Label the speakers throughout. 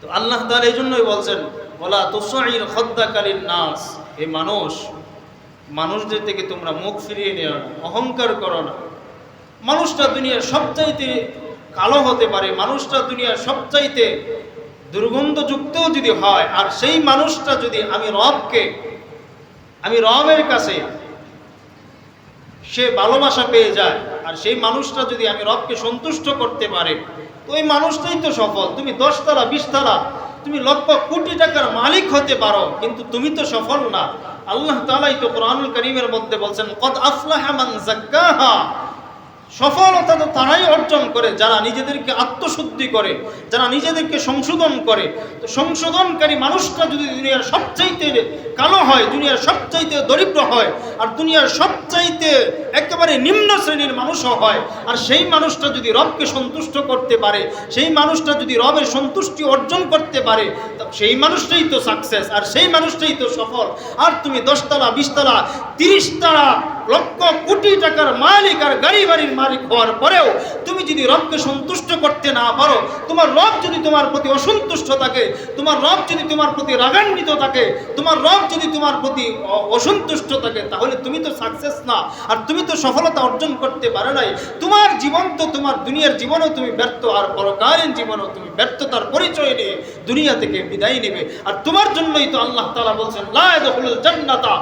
Speaker 1: তো আল্লাহ তাআলা এই জন্যই বলছেন বলা তুসাইর খদ্দাকালীন নাস এ মানুষ, মানুষদের থেকে তোমরা মুখ ফিরিয়ে নিও না, অহংকার করো না। মানুষটা দুনিয়ার সবচাইতে কালো হতে পারে, মানুষটা দুনিয়ার সবচাইতে দুর্গন্ধযুক্তও যদি হয়, আর সেই মানুষটা যদি আমি রবকে, আমি রবের কাছে সে ভালোবাসা পেয়ে যায়। আর সেই মানুষটা যদি আমি রবকে সন্তুষ্ট করতে পারে, তো ওই মানুষটাই তো সফল। তুমি দশতলা, বিশতলা, তুমি লক্ষ কোটি টাকার মালিক হতে পারো, কিন্তু তুমি তো সফল না। আল্লাহ তালাই তো কোরআনুল করিমের মধ্যে বলছেন, কদ আফলাহা মান জাক্কাহা সফলতা তো তারাই অর্জন করে, যারা নিজেদেরকে আত্মশুদ্ধি করে, যারা নিজেদেরকে সংশোধন করে। তো সংশোধনকারী মানুষটা যদি দুনিয়ার সবচাইতে কালো হয়, দুনিয়ার সবচাইতে দরিদ্র হয়, আর দুনিয়ার সবচাইতে একেবারে নিম্ন শ্রেণির মানুষও হয়, আর সেই মানুষটা যদি রবকে সন্তুষ্ট করতে পারে, সেই মানুষটা যদি রবের সন্তুষ্টি অর্জন করতে পারে সেই মানুষটাই তো সাকসেস আর সেই মানুষটাই তো সফল। আর তুমি দশতলা, বিশতলা, তিরিশতলা লক্ষ কোটি টাকার মালিক আর গাড়ি বাড়ির মালিক হওয়ার পরেও তুমি যদি রবকে সন্তুষ্ট করতে না পারো, তোমার রব যদি তোমার প্রতি অসন্তুষ্ট থাকে, তোমার রব যদি তোমার প্রতি রাগান্বিত থাকে, তোমার রব যদি তোমার প্রতি অসন্তুষ্ট থাকে, তাহলে তুমি তো সাকসেস না। আর তুমি তো সফলতা অর্জন করতে পারো নাই। তোমার জীবন তো তোমার দুনিয়ার জীবনও তুমি ব্যর্থ, আর পরকালীন জীবনও তুমি ব্যর্থতার পরিচয় নিয়ে দুনিয়া থেকে বিদায় নেবে। আর তোমার জন্যই তো আল্লাহ তাআলা বলছেন, লা ইয়াদখুলুল জান্নাতা।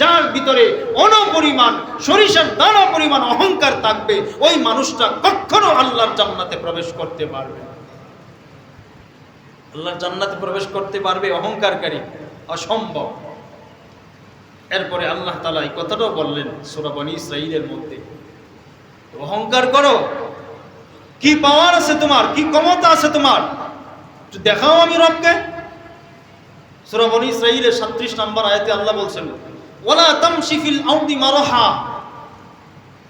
Speaker 1: যার ভিতরে অনপরিমাণ সরিষার দানা পরিমাণ অহংকার থাকবে, ওই মানুষটা কখনো আল্লাহর জান্নাতে প্রবেশ করতে পারবে আল্লাহর জান্নাতে প্রবেশ করতে পারবে অহংকারকারী, অসম্ভব। এরপরে আল্লাহ তাআলা এই কথাটাও বললেন সূরা বনী মধ্যে। অহংকার করো, কি পাওয়ার আছে তোমার, কি ক্ষমতা আছে তোমার? দেখাও আমি রবকে। সূরা বনী ইসরাঈলের 37 নম্বর আল্লাহ বলছেন, ওয়ালা তামশি ফিল আরদি মারহা।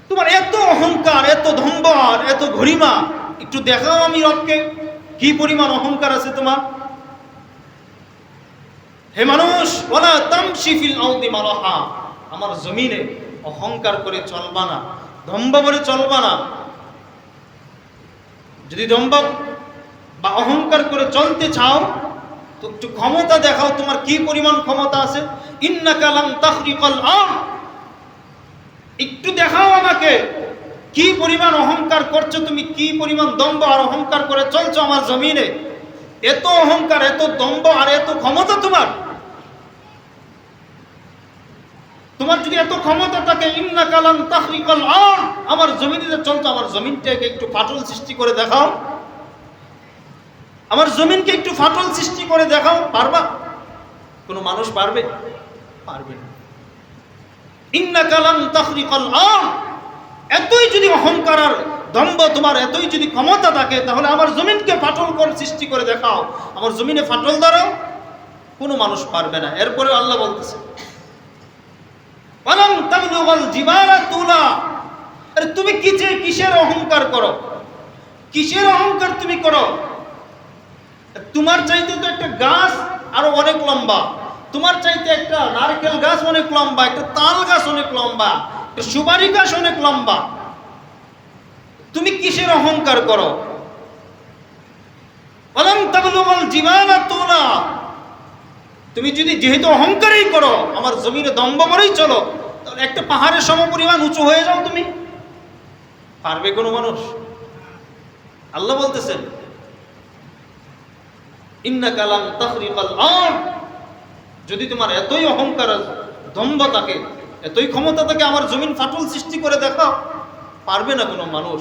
Speaker 1: তোমার এত অহংকার, এত এত ঘরিমা একটু দেখাও আমি রবকে, কি পরিমাণ অহংকার আছে তোমার? হে মানুষ মারহা। আমার জমিনে অহংকার করে চলবা না, ধম্ব বলে চলবা না। যদি দম্ভ বা অহংকার করে চলতে চাও তো একটু ক্ষমতা দেখাও, তোমার কি পরিমাণ ক্ষমতা আছে? আম। একটু দেখাও আমাকে, কি পরিমাণ অহংকার করছ তুমি, কি পরিমাণ দম্ভ আর অহংকার করে চলছো আমার জমিনে? এত অহংকার, এত দম্ভ আর এত ক্ষমতা তোমার। তোমার যদি এত ক্ষমতা থাকে ইন্না কালাম তাহরিকাল আম, আমার জমিনে চলতো আমার জমিনটাকে একটু ফাটল সৃষ্টি করে দেখাও। আমার জমিনকে একটু ফাটল সৃষ্টি করে দেখাও, পারবা? কোনো মানুষ পারবে? পারবে না। ইন্না কালাম তাহরিকাল আম। এতই যদি অহংকার আর দম্ভ তোমার, এতই যদি ক্ষমতা থাকে, তাহলে আমার জমিনকে ফাটল করে সৃষ্টি করে দেখাও। আমার জমিনে ফাটল দাঁড়াও কোনো মানুষ পারবে না। এরপরে আল্লাহ বলতেছে পালং তাবলুগাল জিবালা তুলা। আরে তুমি কিসে কিসের অহংকার করো? কিসের অহংকার তুমি করো? তোমার চাইতে তো একটা গাছ আরও অনেক লম্বা। তোমার চাইতে একটা নারকেল গাছ অনেক লম্বা, একটা তাল গাছ অনেক লম্বা, একটা সুপারি গাছ অনেক লম্বা। তুমি কিসের অহংকার করো? তুলা। তুমি যদি যেহেতু অহংকারই করো, আমার জমিনে দম্ভ করেই চলো, তাহলে একটা পাহাড়ের সম পরিমাণ উঁচু হয়ে যাও তুমি। পারবে কোনো মানুষ? আল্লাহ বলতেছেন ইন্না কালাম তাহরিকাল আম যদি তোমার এতই অহংকার, দম্ভ থাকে, এতই ক্ষমতা থাকে, আমার জমিন ফাটল সৃষ্টি করে দেখাও, পারবে না কোনো মানুষ।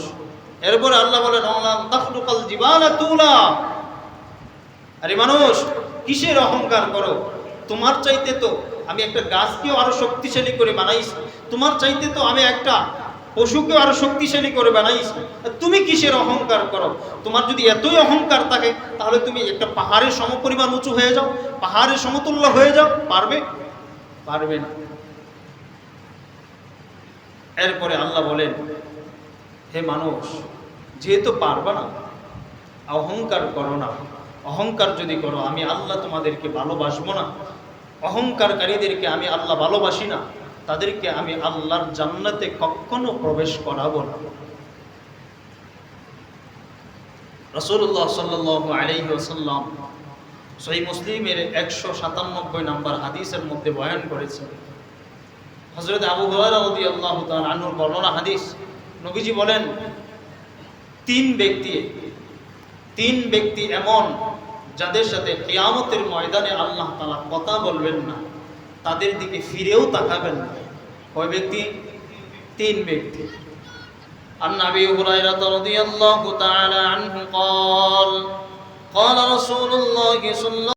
Speaker 1: এরপরে আল্লাহ বলেন আল্লাহ তাখলুকাল জিবালা তুলা। আরে মানুষ, কিসের অহংকার করো? তোমার চাইতে তো আমি একটা গাছকেও আরও শক্তিশালী করে বানাইছি। তোমার চাইতে তো আমি একটা পশুকেও আরও শক্তিশালী করে বানাইছি। তুমি কিসের অহংকার করো? তোমার যদি এতই অহংকার থাকে, তাহলে তুমি একটা পাহাড়ের সমপরিমাণ উঁচু হয়ে যাও। পাহাড়ের সমতুল্য হয়ে যাও। পারবে? পারবে না। এরপরে আল্লাহ বলেন, হে মানুষ যেহেতু পারবা না, অহংকার করো না। অহংকার যদি করো, আমি আল্লাহ তোমাদেরকে ভালোবাসবো না। অহংকারকারীদেরকে আমি আল্লাহ ভালোবাসি না। তাদেরকে আমি আল্লাহর জান্নাতে কখনো প্রবেশ করাবো না। রসুল্লাহ সাল্লাহ আলাইহি ওসাল্লাম সহি মুসলিমের একশো সাতানব্বই নম্বর হাদিসের মধ্যে বয়ান করেছে হজরত আবু আল্লাহ আনুর বর্ণনা হাদিস। নবীজি বলেন, তিন ব্যক্তি তিন ব্যক্তি এমন যাদের সাথে কিয়ামতের ময়দানে আল্লাহ তালা কথা বলবেন না। তাদের দিকে ফিরেও তাকাবেন না কয় ব্যক্তি তিন ব্যক্তি عن ابي هريره رضي الله تعالى عنه قال قال رسول الله صلى